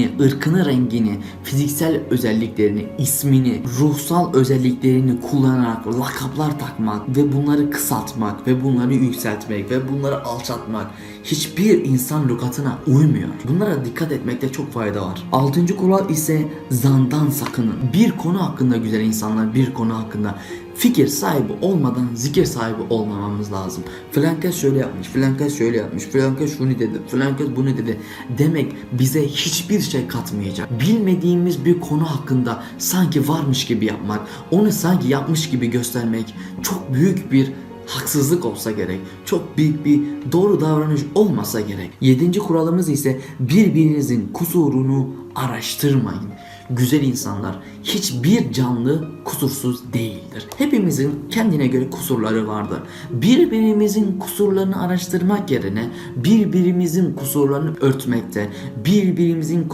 dinini, ırkını, rengini, fiziksel özelliklerini, ismini, ruhsal özelliklerini kullanarak lakaplar takmak ve bunları kısaltmak ve bunları yükseltmek ve bunları alçaltmak hiçbir insan lügatına uymuyor. Bunlara dikkat etmekte çok fayda var. Altıncı kural ise zandan sakının. Bir konu hakkında güzel insanlar bir konu hakkında fikir sahibi olmadan zikir sahibi olmamamız lazım. Filankes şöyle yapmış, filankes şöyle yapmış, filankes şunu dedi, filankes bunu dedi demek bize hiçbir şey katmayacak. Bilmediğimiz bir konu hakkında sanki varmış gibi yapmak, onu sanki yapmış gibi göstermek çok büyük bir haksızlık olsa gerek. Çok büyük bir doğru davranış olmasa gerek. Yedinci kuralımız ise birbirinizin kusurunu araştırmayın. Güzel insanlar hiçbir canlı kusursuz değildir. Hepimizin kendine göre kusurları vardır. Birbirimizin kusurlarını araştırmak yerine birbirimizin kusurlarını örtmekte, birbirimizin kusur